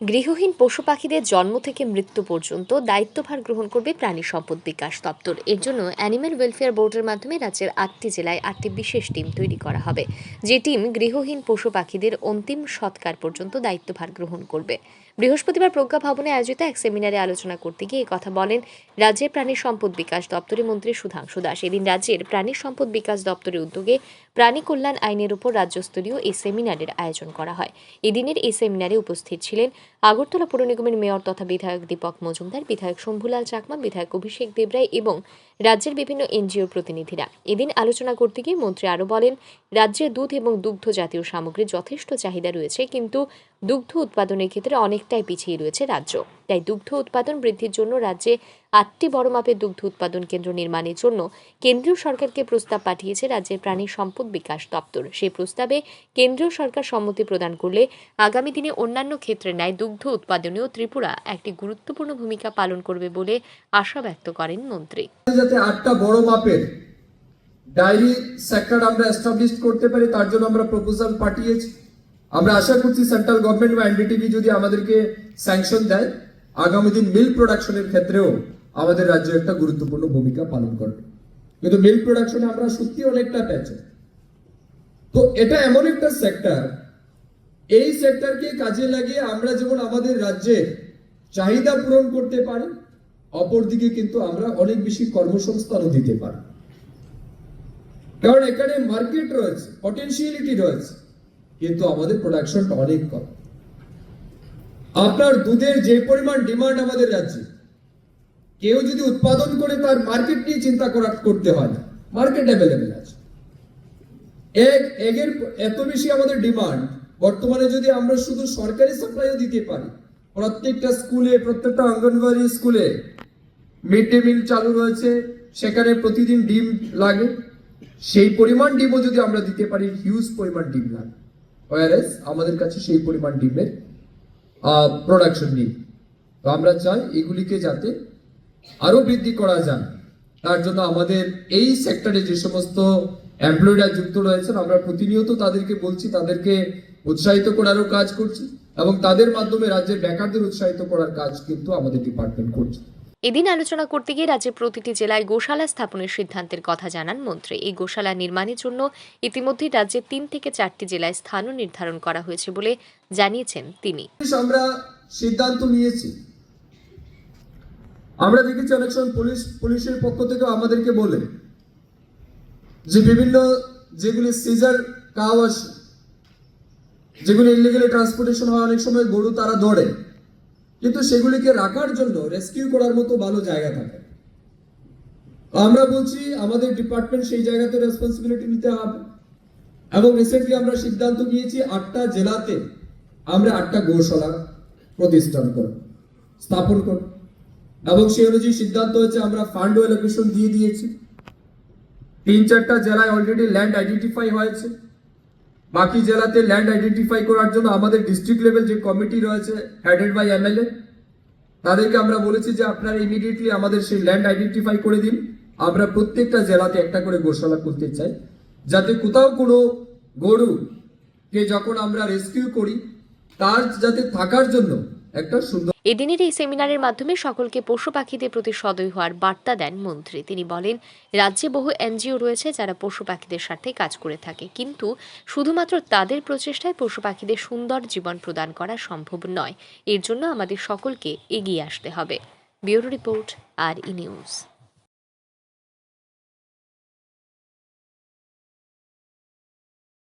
গৃহহীন পশু পাখিদের জন্ম থেকে মৃত্যু পর্যন্ত দায়িত্বভার গ্রহণ করবে প্রাণী সম্পদ বিকাশ দপ্তর। এর জন্য অ্যানিম্যাল ওয়েলফেয়ার বোর্ডের মাধ্যমে রাজ্যের আটটি জেলায় আটটি বিশেষ টিম তৈরি করা হবে। যে টিম গৃহহীন পশু পাখিদের অন্তিম সৎকার পর্যন্ত দায়িত্বভার গ্রহণ করবে। বৃহস্পতিবার প্রজ্ঞা ভবনে আয়োজিত এক সেমিনারে আলোচনা করতে গিয়ে কথা বলেন রাজ্যের প্রাণী সম্পদ বিকাশ দপ্তরের মন্ত্রী সুধাংশু দাস। এদিন রাজ্যের প্রাণী সম্পদ বিকাশ দপ্তরের উদ্যোগে প্রাণী কল্যাণ আইনের উপর রাজ্যস্তরীয় এই সেমিনারের আয়োজন করা হয়। এদিনের এই সেমিনারে উপস্থিত ছিলেন আগরতলা পৌর নিগমের মেয়র তথা বিধায়ক দীপক মজুমদার, বিধায়ক শম্ভুলাল চাকমা, বিধায়ক অভিষেক দেবরায় এবং রাজ্যের বিভিন্ন এনজিওর প্রতিনিধিরা। এদিন আলোচনা করতে গিয়ে মন্ত্রী আরও বলেন, রাজ্যে দুধ এবং দুগ্ধ জাতীয় সামগ্রীর যথেষ্ট চাহিদা রয়েছে, কিন্তু দুগ্ধ উৎপাদনের ক্ষেত্রে অনেকটাই পিছিয়ে রয়েছে রাজ্য। তাই দুগ্ধ উৎপাদন বৃদ্ধির জন্য রাজ্যে আটটি বড় মাপের দুগ্ধ উৎপাদন কেন্দ্র নির্মাণের জন্য কেন্দ্রীয় সরকারকে প্রস্তাব পাঠিয়েছে রাজ্যের প্রাণী সম্পদ বিকাশ দপ্তর। সেই প্রস্তাবে কেন্দ্রীয় সরকার সম্মতি প্রদান করলে আগামী দিনে অন্যান্য ক্ষেত্রে ন্যায় দুগ্ধ উৎপাদনেও ত্রিপুরা একটি গুরুত্বপূর্ণ ভূমিকা পালন করবে বলে আশা ব্যক্ত করেন মন্ত্রী। আটটা বড় মাপের ডায়েরি সেক্টর আমরা এস্টাবলিশ করতে পারি, তার জন্য আমরা প্রপোজাল পাঠিয়েছি। আমরা আশা করছি সেন্ট্রাল গভর্নমেন্ট বা এনডিটিভি যদি আমাদেরকে স্যাংশন দেয়, আগামী দিন মিল্ক প্রোডাকশনের ক্ষেত্রেও আমাদের রাজ্য একটা গুরুত্বপূর্ণ ভূমিকা পালন করবে। কিন্তু মিল্ক প্রোডাকশনে আমরা সত্যি অনেকটা পেয়েছি। তো এটা এমন একটা সেক্টর এই সেক্টরকে কাজে লাগিয়ে আমরা যেমন আমাদের রাজ্যের চাহিদা পূরণ করতে পারি, অপরদিকে কিন্তু আমরা অনেক বেশি কর্মসংস্থানও দিতে পারি। কারণ এখানে মার্কেট রয়েছে পটেনশিয়ালিটি রয়েছে। কিন্তু আমাদের প্রোডাকশনটা অনেক কম। আপনার দুধের যে পরিমাণ ডিমান্ড আমাদের রাজ্যে, কেউ যদি উৎপাদন করে তার মার্কেট নিয়ে চিন্তা করা করতে হয় না। মার্কেট অ্যাভেলেবেল আছে। এক, এগের এত বেশি আমাদের ডিমান্ড বর্তমানে যদি আমরা শুধু সরকারি সাপ্লাইও দিতে পারি, প্রত্যেকটা স্কুলে, প্রত্যেকটা অঙ্গনওয়াড়ি স্কুলে মিড ডে মিল চালু রয়েছে, সেখানে প্রতিদিন ডিম লাগে। সেই পরিমাণ ডিমও যদি আমরা দিতে পারি হিউজ পরিমাণ ডিম লাগে। ওয়ারেস আমাদের কাছে সেই পরিমাণ ডিমের প্রোডাকশন নেই। তো আমরা চাই এগুলিকে যাতে আরও বৃদ্ধি করা যায়। তার জন্য আমাদের এই সেক্টরে যে সমস্ত এমপ্লয়িরা যুক্ত রয়েছেন, আমরা প্রতিনিয়ত তাদেরকে বলছি, তাদেরকে উৎসাহিত করারও কাজ করছি এবং তাদের মাধ্যমে রাজ্যের বেকারদের উৎসাহিত করার কাজ কিন্তু আমাদের ডিপার্টমেন্ট করছে। এদিন আলোচনা করতে গিয়ে রাজ্যের প্রতিটি জেলায় গোশালা স্থাপনের সিদ্ধান্তের কথা জানান মন্ত্রী। এই গোশালা নির্মাণের জন্য ইতিমধ্যেই রাজ্যের তিন থেকে চারটি জেলায় স্থানও নির্ধারণ করা হয়েছে বলে জানিয়েছেন তিনি। আমরা সিদ্ধান্ত নিয়েছি। আমরা দেখেছি অনেক সময় পুলিশ, পুলিশের পক্ষ থেকে আমাদেরকে বলে যে বিভিন্ন যেগুলি সিজার কাউ আসে যেগুলি ইলিগালি ট্রান্সপোর্টেশন হয়, অনেক সময় গরু তারা ধরে। কিন্তু সেগুলিকে রাখার জন্য রেস্কিউ করার মতো ভালো জায়গা থাকে। আমরা বলছি আমাদের ডিপার্টমেন্ট সেই জায়গাতে রেসপন্সিবিলিটি নিতে হবে। এবং রিসেন্টলি আমরা সিদ্ধান্ত নিয়েছি আটটা জেলাতে আমরা আটটা গৌশালা প্রতিষ্ঠান করব, স্থাপন করব। এবং সেই অনুযায়ী সিদ্ধান্ত হয়েছে আমরা ফান্ড এলোকেশন দিয়ে দিয়েছি। তিন চারটা জেলায় অলরেডি ল্যান্ড আইডেন্টিফাই হয়েছে। বাকি জেলাতে ল্যান্ড আইডেন্টিফাই করার জন্য আমাদের ডিস্ট্রিক্ট লেভেল যে কমিটি রয়েছে হেডেড বাই এমএলএ তাদেরকে আমরা বলেছি যে আপনারা ইমিডিয়েটলি আমাদের সেই ল্যান্ড আইডেন্টিফাই করে দিন। আমরা প্রত্যেকটা জেলাতে একটা করে গোশালা করতে চাই। যাতে কোথাও কোনো গরুকে যখন আমরা রেস্কিউ করি, তার যাতে থাকার জন্য একটা সুন্দর এদিনের এই সেমিনারের মাধ্যমে সকলকে পশু পাখিদের প্রতি সদয় হওয়ার বার্তা দেন মন্ত্রী। তিনি বলেন, রাজ্যে বহু এনজিও রয়েছে যারা পশু পাখিদের স্বার্থে কাজ করে থাকে, কিন্তু শুধুমাত্র তাদের প্রচেষ্টায় পশু পাখিদের সুন্দর জীবন প্রদান করা সম্ভব নয়। এর জন্য আমাদের সকলকে এগিয়ে আসতে হবে। ব্যুরো রিপোর্ট, আর ই নিউজ।